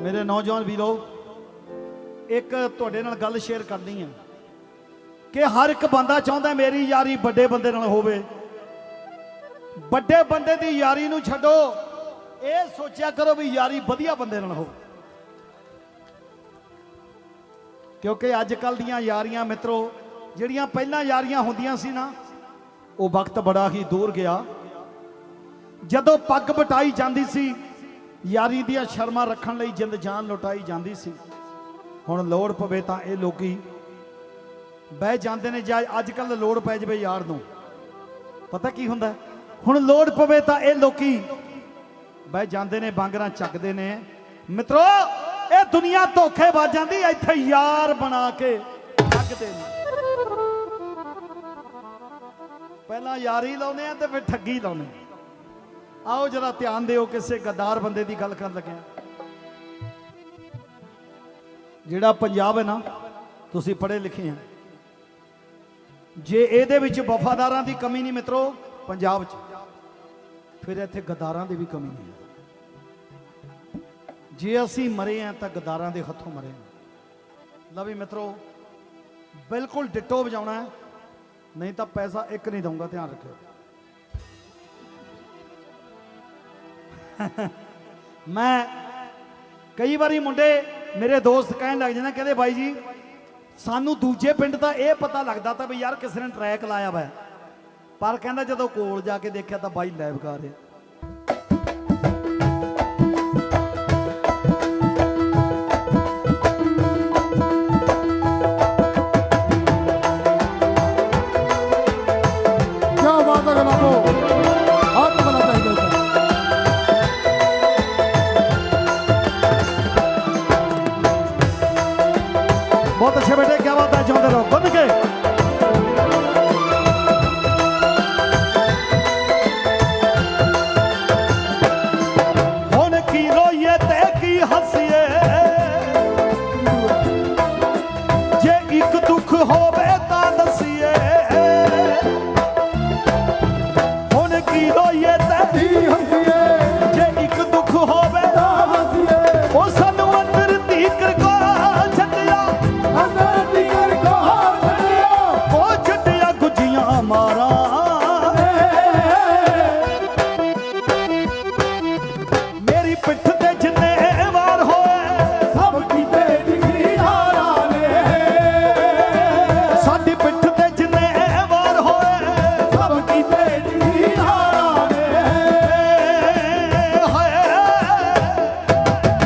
ਮੇਰੇ ਨੌਜਵਾਨ ਵੀਰੋ, ਇੱਕ ਤੁਹਾਡੇ ਨਾਲ ਗੱਲ ਸ਼ੇਅਰ ਕਰਨੀ ਹੈ ਕਿ ਹਰ ਇੱਕ ਬੰਦਾ ਚਾਹੁੰਦਾ ਮੇਰੀ ਯਾਰੀ ਵੱਡੇ ਬੰਦੇ ਨਾਲ ਹੋਵੇ। ਵੱਡੇ ਬੰਦੇ ਦੀ ਯਾਰੀ ਨੂੰ ਛੱਡੋ, ਇਹ ਸੋਚਿਆ ਕਰੋ ਵੀ ਯਾਰੀ ਵਧੀਆ ਬੰਦੇ ਨਾਲ ਹੋਵੇ। ਕਿਉਂਕਿ ਅੱਜ ਕੱਲ ਦੀਆਂ ਯਾਰੀਆਂ ਮਿੱਤਰੋ, ਜਿਹੜੀਆਂ ਪਹਿਲਾਂ ਯਾਰੀਆਂ ਹੁੰਦੀਆਂ ਸੀ ਨਾ, ਉਹ ਵਕਤ ਬੜਾ ਹੀ ਦੂਰ ਗਿਆ। ਜਦੋਂ ਪੱਗ ਬਟਾਈ ਜਾਂਦੀ ਸੀ ਯਾਰੀ ਦੀਆਂ ਸ਼ਰਮਾਂ ਰੱਖਣ ਲਈ ਜਿੰਦ ਜਾਨ ਲੁਟਾਈ ਜਾਂਦੀ ਸੀ। ਹੁਣ ਲੋੜ ਪਵੇ ਤਾਂ ਇਹ ਲੋਕੀ ਬਹਿ ਜਾਂਦੇ ਨੇ ਜਾਂ ਅੱਜ ਕੱਲ ਲੋੜ ਪੈ ਜਵੇ ਯਾਰ ਨੂੰ। ਪਤਾ ਕੀ ਹੁੰਦਾ? ਹੁਣ ਲੋੜ ਪਵੇ ਤਾਂ ਇਹ ਲੋਕੀ ਬਹਿ ਜਾਂਦੇ ਨੇ, ਬਾਂਗਰਾਂ ਚੱਕਦੇ ਨੇ। ਮਿੱਤਰੋ, ਇਹ ਦੁਨੀਆ ਧੋਖੇ ਵੱਜ ਜਾਂਦੀ ਇੱਥੇ ਯਾਰ ਬਣਾ ਕੇ ਠੱਗਦੇ ਨੇ। ਪਹਿਲਾਂ ਯਾਰੀ ਲਾਉਨੇ ਆ ਤੇ ਫਿਰ ਠੱਗੀ ਲਾਉਨੇ ਆਓ ਜਰਾ ਧਿਆਨ ਦਿਓ ਕਿਸੇ ਗੱਦਾਰ ਬੰਦੇ ਦੀ ਗੱਲ ਕਰਨ ਲੱਗਿਆ। ਜਿਹੜਾ ਪੰਜਾਬ ਹੈ ਨਾ, ਤੁਸੀਂ ਪੜ੍ਹੇ ਲਿਖੇ ਆ। ਜੇ ਇਹਦੇ ਵਿੱਚ ਵਫਾਦਾਰਾਂ ਦੀ ਕਮੀ ਨਹੀਂ ਮਿੱਤਰੋ, ਪੰਜਾਬ 'ਚ, ਫਿਰ ਇੱਥੇ ਗਦਾਰਾਂ ਦੀ ਵੀ ਕਮੀ ਨਹੀਂ ਜੇ ਅਸੀਂ ਮਰੇ ਆ ਤਾਂ ਗਦਾਰਾਂ ਦੇ ਹੱਥੋਂ ਮਰੇ ਆ। ਲਵੀ ਮਿੱਤਰੋ, ਬਿਲਕੁਲ ਡਿੱਟੋ ਵਜਾਉਣਾ ਹੈ, ਨਹੀਂ ਤਾਂ ਪੈਸਾ ਇੱਕ ਨਹੀਂ ਦਊਂਗਾ, ਧਿਆਨ ਰੱਖਿਓ। ਮੈਂ ਕਈ ਵਾਰੀ ਮੁੰਡੇ ਮੇਰੇ ਦੋਸਤ ਕਹਿਣ ਲੱਗ ਜਾਂਦੇ ਕਹਿੰਦੇ ਬਾਈ ਜੀ, ਸਾਨੂੰ ਦੂਜੇ ਪਿੰਡ ਦਾ ਇਹ ਪਤਾ ਲੱਗਦਾ ਤਾਂ ਵੀ ਯਾਰ ਕਿਸੇ ਨੇ ਟਰੈਕ ਲਾਇਆ ਵਾ। ਪਰ ਕਹਿੰਦਾ ਜਦੋਂ ਕੋਲ ਜਾ ਕੇ ਦੇਖਿਆ ਤਾਂ ਬਾਈ ਲਾਈਵ ਕਰ ਰਿਹਾ ਬੈਠੇ ਬੈਠੇ ਕਿਆ ਬਾਤ ਹੈ ਜਿਉਂਦੇ ਰਹੋ। ਗੁੰਨ ਕੇ ਮਾਰਾਂ ਮੇਰੀ ਪਿੱਠ